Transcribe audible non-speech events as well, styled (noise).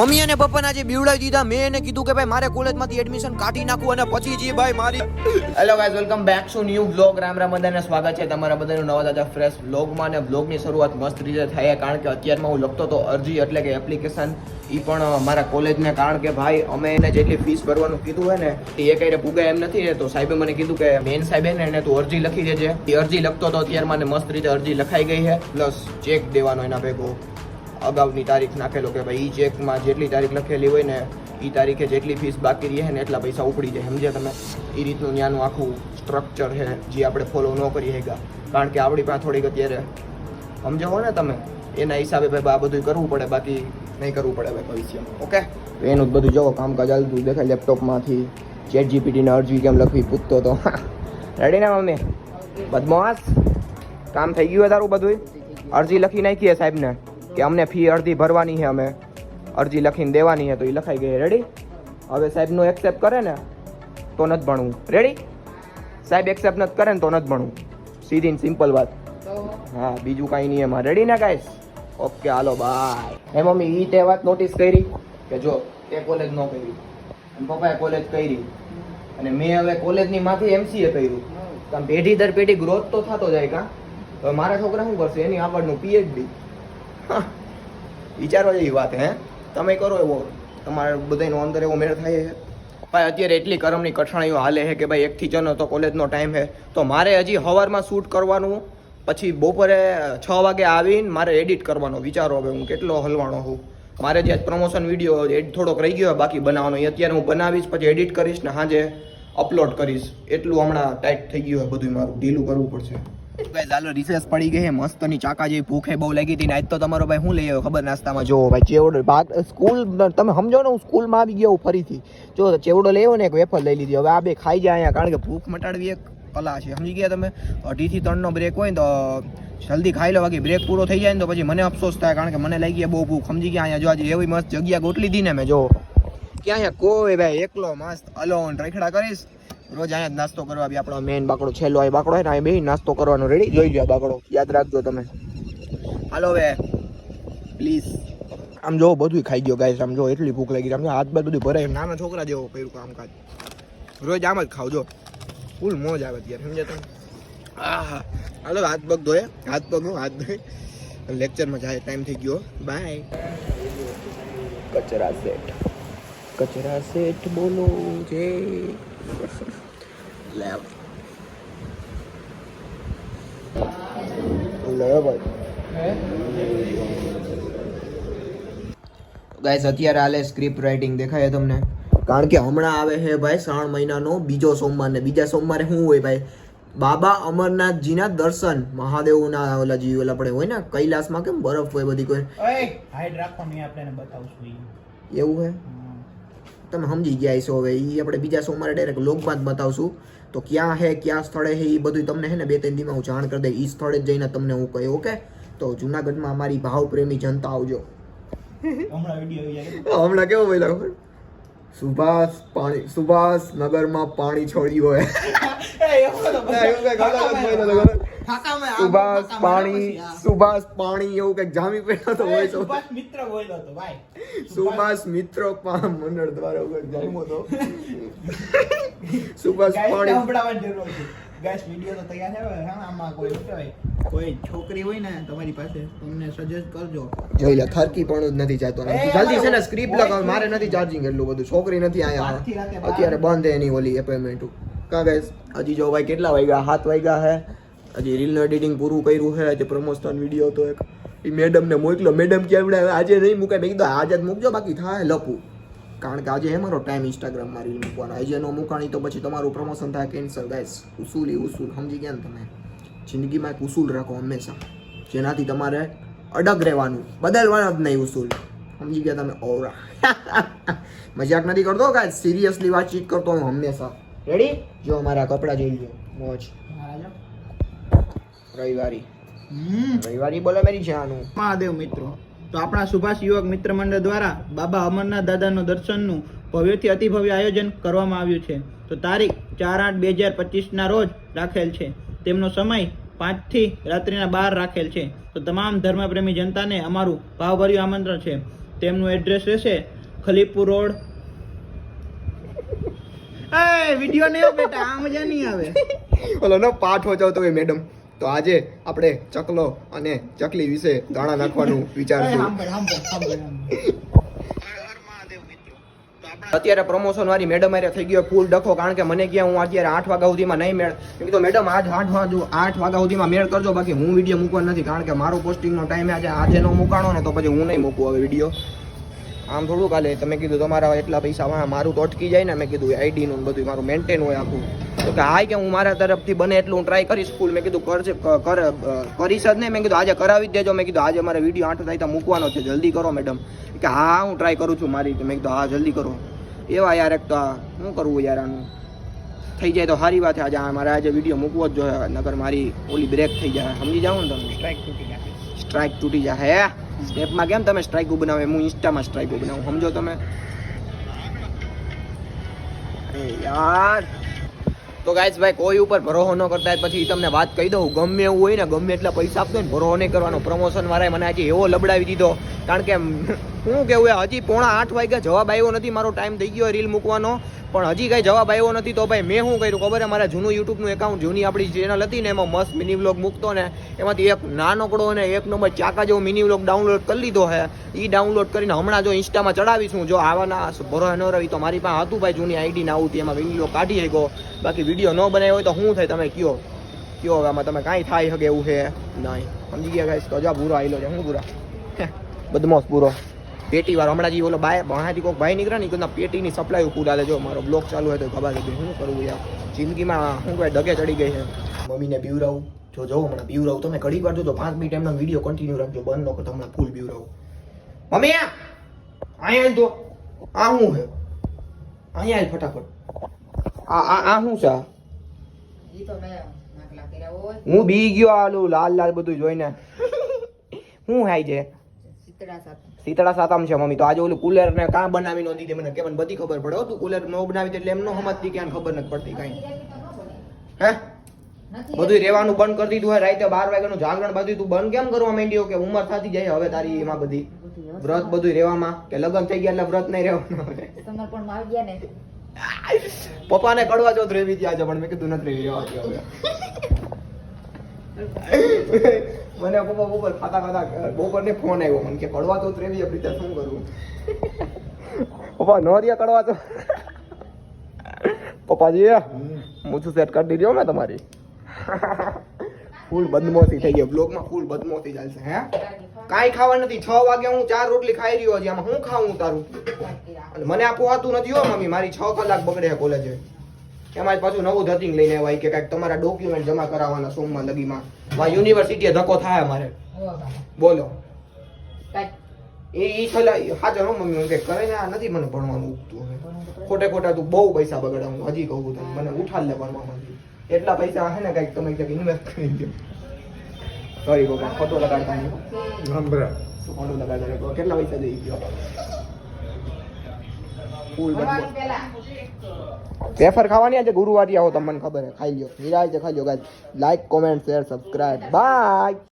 Mummy અને પપ્પાને આજે બીવડાવી દીધા. મેં એને કીધું કે ભાઈ, મારે કોલેજમાંથી એડમિશન કાઢી નાખું અને પછી જે ભાઈ મારી hello guys welcome back to new vlog Ram Ram બધાને સ્વાગત છે તમારા બધાનું નવા તાજા ફ્રેશ વ્લોગમાં અને વ્લોગની શરૂઆત મસ્ત રીતે થાય કારણ કે અત્યારમાં હું લખતો તો અરજી એટલે કે એપ્લિકેશન એ પણ મારા કોલેજને કારણ કે ભાઈ અમે એને જેટલી ફીસ ભરવાનું કીધું હોય ને, એ કઈ પુગાય એમ નથી ને, તો સાહેબે મને કીધું કે મેન સાહેબે ને એને તું અરજી લખી દેજે. એ અરજી લખતો તો અત્યારમાં મસ્ત રીતે અરજી લખાઈ ગઈ છે પ્લસ ચેક દેવાનો એના ભેગો. અગાઉની તારીખ નાખેલો કે ભાઈ એ ચેકમાં જેટલી તારીખ લખેલી હોય ને એ તારીખે જેટલી ફીસ બાકી રહે ને એટલા પૈસા ઉપડી જાય. સમજ્યા તમે? એ રીતનું ત્યાંનું આખું સ્ટ્રક્ચર છે જે આપણે ફોલો ન કરી શક્યા. કારણ કે આપણી પાસે થોડીક અત્યારે સમજો હો ને તમે? એના હિસાબે ભાઈ આ બધું કરવું પડે બાકી નહીં કરવું પડે ભાઈ ભવિષ્યમાં. ઓકે એનું જ બધું જોવો કામકાજ ચાલતું દેખાય લેપટોપમાંથી ચેટ જીપીટીને અરજી કેમ લખવી પૂછતો તો. (laughs) રેડી ને મમ્મી? બદમાશ? કામ થઈ ગયું તારું બધું અરજી લખી નાખીએ સાહેબને. કે અમને ફી અડધી ભરવાની છે, અમે અરજી લખીને દેવાની છે, તો એ લખાઈ ગઈ. રેડી હવે સાહેબનું એક્સેપ્ટ કરે ને, તો નથી ભણવું. રેડી સાહેબ એક્સેપ્ટ નથી કરે ને, તો નથી ભણવું. સીધી સિમ્પલ વાત. હા, બીજું કાંઈ નહીં એમાં. રેડી ને ગાઈસ ઓકે હાલો બાય એ મમ્મી, ઈ તે વાત નોટિસ કરી કે જો, તે કોલેજ ન કરી. અને પપ્પાએ કોલેજ કરી. અને મેં હવે કોલેજની માંથી એમસીએ કર્યું. કારણ પેઢી દર પેઢી ગ્રોથ તો થતો જાય કાં? હવે મારા છોકરા શું કરશે? એની આગળનું પીએચડી વિચારો જેવી વાત હે તમે કરો એવો. તમારે બધાનો અંદર એવો મેળ થાય છે ભાઈ, અત્યારે એટલી કરમની કઠણાઈઓ હાલે છે કે ભાઈ, એકથી જનો તો કોલેજનો ટાઈમ છે તો મારે હજી સવારમાં શૂટ કરવાનું, પછી બપોરે છ વાગે આવીને મારે એડિટ કરવાનો. વિચારો હવે હું કેટલો હલવાણો છું મારે જે પ્રમોશન વીડિયો થોડોક રહી ગયો, બાકી બનાવવાનો. એ અત્યારે હું બનાવીશ, પછી એડિટ કરીશ ને સાંજે અપલોડ કરીશ. એટલું હમણાં ટાઈટ થઈ ગયું હોય બધું મારું. ઢીલું કરવું પડશે. ગાઈઝ રિસેસ પડી ગઈ મસ્તની ચાકા જેવી ભૂખે બહુ લાગી હતી આજ તો તમારો ભાઈ શું લઈ આવ્યો ખબર? નાસ્તામાં જો ભાઈ, ચેવડો ભાગ સ્કૂલ તમે સમજો ને, હું સ્કૂલમાં આવી ગયો ફરીથી. જો ચેવડો લેવો ને, એક વેફર લઈ લીધી. હવે આ બે ખાઈ જાય અહીંયા, કારણ કે ભૂખ મટાડવી એક કલા છે. સમજી ગયા તમે? અઢીથી ત્રણનો બ્રેક હોય ને, તો જલ્દી ખાઈ લો. બાકી બ્રેક પૂરો થઈ જાય ને, તો પછી મને અફસોસ થાય, કારણ કે મને લઈ ગયા બહુ ભૂખ. સમજી ગયા અહીંયા, જો આજે એવી મસ્ત જગ્યા ગોટલી હતી ને મેં, જો. ક્યાં અહીંયા કોઈ ભાઈ, એકલો મસ્ત અલોન રખડા કરીશ. રોજ અહીંયા નાસ્તો કરવા બી આપણો મેઇન બાકડો છેલ્લો આ બાકડો હોય ને અહીં બે નાસ્તો કરવાનો. રેડી જોઈ લો બાકડો. યાદ રાખજો તમે. હાલો હવે. પ્લીઝ આમ જો બધું ખાઈ ગયો ગાય આમ જો એટલી ભૂખ લાગી. આમ હાથ બાથ બધું ભરાય. નાના છોકરા જેવો કર્યું કામકાજ રોજ આમ જ ખાવ, જો. ફૂલ મોજ આવે ત્યારે સમજે તમે? હા હાલો, હાથ પગ ધોયે. હાથ પગ હું, હાથ ધોઈ લેક્ચરમાં જાય ટાઈમ થઈ ગયો. બાય કચરા સેટ. કચરા સેટ બોલો જે લે લે ગાઈસ અત્યારે હાલે સ્ક્રિપ્ટ રાઇટિંગ દેખાય તમને? કારણ કે હમણાં આવે છે ભાઈ શ્રાવણ મહિનાનો બીજો સોમવાર ને બીજા સોમવારે શું હોય ભાઈ? બાબા અમરનાથજીના દર્શન. મહાદેવના ઓલા જી ઓલા પડે હોય ને કૈલાસમાં કેમ બરફ હોય બધી કોઈ? હાઈટ રાખવાની આપણે એને બતાવશું એવું હે? તમે સમજી ગયા છો હવે એ આપણે બીજા સોમવારે ડાયરેક્ટ લોકમાં જ બતાવશું. તો ક્યાં હે ક્યાં સ્થળે હે એ બધું તમને હે ને બે ત્રણ દીમાં હું જાણ કરી દઈ એ સ્થળે જઈને તમને હું કહ્યું ઓકે તો જુનાગઢમાં અમારી ભાવપ્રેમી જનતા આવજો. હમણાં કેવો ભાઈ ખબર? સુભાષ પાણી સુભાષ નગરમાં પાણી છોડ્યું હોય? (laughs) સુભાષ પાણી સુભાષ પાણી એવું કંઈક જામી પડ્યો તો હોય તો. સુભાષ મિત્ર બોલ્યો હતો ભાઈ. (laughs) સુભાષ મિત્ર મંડળ દ્વારા જામ્યો તો (laughs) સુભાષ પાણી. ગાઈસ વિડિયો તો તૈયાર છે હવે આમાં કોઈ કહેવાય? કોઈ છોકરી હોય ને તમારી પાસે તમને સજેસ્ટ કરજો. જોઈ લે થરકી પણ જ નથી જાતો જલ્દી છે ને સ્ક્રિપ્ટ લગાવ મારે નથી ચાર્જિંગ એટલું બધું. છોકરી નથી આયા અત્યારે બંધ એની ઓલી એપોઇન્ટમેન્ટ કા ગાઈસ હજી જો ભાઈ કેટલા વાગ્યા? સાત વાગ્યા હે. હજી રીલનું એડિટિંગ પૂરું કર્યું છે જે પ્રમોશન વીડિયો તો એક. એ મેડમને મોકલો મેડમ કે આપણે આજે નહીં મૂકાય. મેં કીધું આજે જ મૂકજો. બાકી થાય લપું કારણ કે આજે મારો ટાઈમ ઇન્સ્ટાગ્રામમાં રીલ મૂકવાનો. આજે નો મૂકાણી તો પછી તમારું પ્રમોશન થાય કેન્સલ ગાઈસ ઉસૂલી ઉસૂલ. સમજી ગયા ને તમે? જિંદગીમાં એક ઉસૂલ રાખો હંમેશા. જેનાથી તમારે અડગ રહેવાનું. બદલવાનો જ નહીં ઉસૂલ. સમજી ગયા તમે? ઓરા. (laughs) મજાક નથી કરતો ગાઈસ સિરિયસલી વાતચીત કરતો હું હંમેશા. રેડી જો મારા કપડાં જોઈ લો મોજ. રવિવારી. હમ. રવિવારી બોલે મેરી જાનું મહાદેવ મિત્રો. તો આપણા સુભાષ યુવક મિત્ર મંડળ દ્વારા બાબા અમરનાથ દાદાનું દર્શનનું ભવ્યથી અતિભવ્ય આયોજન કરવામાં આવ્યું છે. તો તારીખ ચાર આઠ બે હજાર પચીસના રોજ રાખેલ છે. તેમનો સમય પાંચથી રાત્રિના બાર રાખેલ છે. તો તમામ ધર્મપ્રેમી જનતાને અમારું ભાવભર્યું આમંત્રણ છે. તેમનું એડ્રેસ રહેશે ખલીપુર રોડ. વીડિયો વિડિયો નહીં બેટા આ મજા નહીં આવે. ઓલો નો પાઠ વચાવતો હોય મેડમ. તો આજે આપણે ચકલો અને ચકલી વિશે ગાણા નાખવાનું (laughs) વિચારશું. અત્યારે પ્રમોશન વાળી મેડમ અરે થઈ ગયો ફૂલ ડખો કારણ કે મને ક્યાં હું અત્યારે આઠ વાગ્યા સુધીમાં નહીં મેળ મેં કીધું મેડમ આજ આઠ વાગ્યા આઠ વાગ્યા સુધીમાં મેળ કરજો બાકી હું વીડિયો મૂકવા નથી કારણ કે મારો પોસ્ટિંગનો ટાઈમ આજે આજે નો મૂકાણો ને તો પછી હું નહીં મૂકું હવે વીડિયો આમ થોડું કાલે તમે કીધું તમારા એટલા પૈસા મારું તો અટકી જાય ને મેં કીધું આઈડી નું બધું મારું મેન્ટેન હોય આખું. તો કે હાય કે હું મારા તરફથી બને એટલું હું ટ્રાય કરીશ ફૂલ મેં કીધું કરશે કરીશ જ નહીં. મેં કીધું આજે કરાવી દેજો. મેં કીધું આજે મારે વીડિયો આઠ થાય તો મૂકવાનો છે જલ્દી કરો મેડમ કે હા હું ટ્રાય કરું છું મારી મેં કીધું હા જલ્દી કરો. એવા યાર એક તો આ શું કરવું યાર આનું? થઈ જાય તો સારી વાત છે. આજે આ મારે આજે વીડિયો મૂકવો જ જોઈએ નગર મારી ઓલી બ્રેક થઈ જાય. સમજી જાવ ને તમે? સ્ટ્રાઇક તૂટી જાય. સ્ટ્રાઇક તૂટી જાય. હે? સ્ટેપમાં કેમ તમે સ્ટ્રાઇક બનાવો? હું ઇન્સ્ટામાં સ્ટ્રાઇક બનાવું. સમજો તમે? અરે યાર. તો ગાઈસ ભાઈ, કોઈ ઉપર ભરોસો ન કરતા પછી તમને વાત કહી દઉં. ગમે એવું હોય ને, ગમે એટલા પૈસા આપતો ને, ભરોસો નહીં કરવાનો. પ્રમોશન વાળાએ મને આજે એવો લબડાવી દીધો. કારણ કે શું કેવું હજી પોણા આઠ વાગ્યા જવાબ આવ્યો નથી, મારો ટાઈમ થઈ ગયો રીલ મૂકવાનો. પણ હજી કાંઈ જવાબ આવ્યો નથી, તો ભાઈ મેં શું કર્યું? ખબર મારા જૂનું યુટ્યુબનું એકાઉન્ટ જૂની આપણી ચેનલ હતી ને, એમાં મસ્ત મિની વ્લોગ મૂકતો ને, એમાંથી એક નાનકડો અને એક નંબર ચાકા જેવો મિની વ્લોગ ડાઉનલોડ કરી લીધો છે. એ ડાઉનલોડ કરીને હમણાં જો ઇન્સ્ટામાં ચડાવીશું, જો આવાના ભરો ન રહી તો મારી પાસે હતું ભાઈ જૂની આઈડી ના આવતી એમાં વીડિયો કાઢી શકો બાકી વીડિયો ન બનાવ્યો હોય તો શું થાય? તમે કયો. કયો હવે આમાં તમે કાંઈ થાય શકે એવું છે? નહીં. સમજી ગયા ગાઈસ તો જો બુરો આવેલો છે. શું બુરા બદમાશ બુરો પેટી વાળો હમણાં જે ઓલો બાય બહારથી કોઈક ભાઈ નીકળે ને એ કદાચ પેટીની સપ્લાય ઉપર લે જો મારો બ્લોક ચાલુ હોય તો ખબર છે. શું કરવું યાર? જિંદગીમાં શું કહેવાય ડગે ચડી ગઈ છે. મમ્મીને પીવરાવું જો જો હમણાં પીવરાવું તમે ઘડી વાર જોજો પાંચ મિનિટ એમનો વીડિયો કન્ટિન્યુ રાખજો બંધ નો કરતો હમણાં ફૂલ પીવરાવું મમ્મી અહીંયા તો. આ શું છે? અહીંયા ફટાફટ. આ આ આ શું છે? હું બી ગયો આલું લાલ લાલ બધું જોઈને. (laughs) શું હાય છે? સાથે સાતમ છે મમ્મી. તો આજે ઓલું કુલર ને કાં બનાવી નો દીધી મને? કે મને બધી ખબર પડે તું કુલર નો બનાવી એટલે એમ નો સમજતી ક્યાં ખબર નથી પડતી કાંઈ. હે? બધું રહેવાનું બંધ કરી દીધું હોય રાતે બાર વાગ્યાનું જાગરણ બધું તું બંધ કેમ કરવા માંડ્યો કે ઉંમર થતી જાય હવે તારી એમાં બધી? વ્રત બધું રહેવામાં? કે લગ્ન થઈ ગયા એટલે વ્રત નહીં રહેવાનું પપ્પાને કડવા જો રેવી ત્યાં છે પણ મેં કીધું નથી રેવી રહેવા (laughs) મને પપ્પા બપોર ખાતા ખાતા બપોર ને ફોન આવ્યો. મને કે, કડવા તો રેવી આપણી ત્યાં શું કરવું પપ્પા (laughs) નો રહ્યા કડવા તો? (laughs) પપ્પાજી મૂછું સેટ કરી દીધી ને તમારી. ફૂલ બદમોતી થઈ ગયો. બ્લોગમાં ફૂલ બદમોતી ચાલશે, હે? કાંઈ ખાવા નથી. છ વાગે હું ચાર રોટલી ખાઈ રહ્યો છું. આમાં હું ખાવું તારું? મને આ પોહાતું નથી હો મમ્મી મારી છ કલાક બગડે કોલેજે એમાં પાછું નવું ધતિંગ લઈને આવ્યા કે કાંઈક તમારા ડોક્યુમેન્ટ જમા કરાવવાના સોમવાર લગીમાં. વા યુનિવર્સિટીએ ધક્કો થાય મારે બોલો. કાંઈ. એ ઈ છેલ્લા હાજર હો મમ્મી હું કે કરે ને આ નથી મને ભણવાનું ઉગતું હવે. ખોટે ખોટા તું બહુ પૈસા બગડે હું હજી કહું તને મને ઉઠાડ લે ભણવામાં એટલા પૈસા હે ને કાંઈક તમે ક્યાંક ઇન્વેસ્ટ કરી દો સોરી બાબા ખોટો લગાડતા નહીં શું ખોટું લગાડતા કેટલા પૈસા દઈ ગયો? ફૂલ વેફર ખાવાની આજે ગુરુવારી આવો તમને ખબર હે. ખાઈ લ્યો. નિરાય ખાઈ લ્યો guys like comment share subscribe bye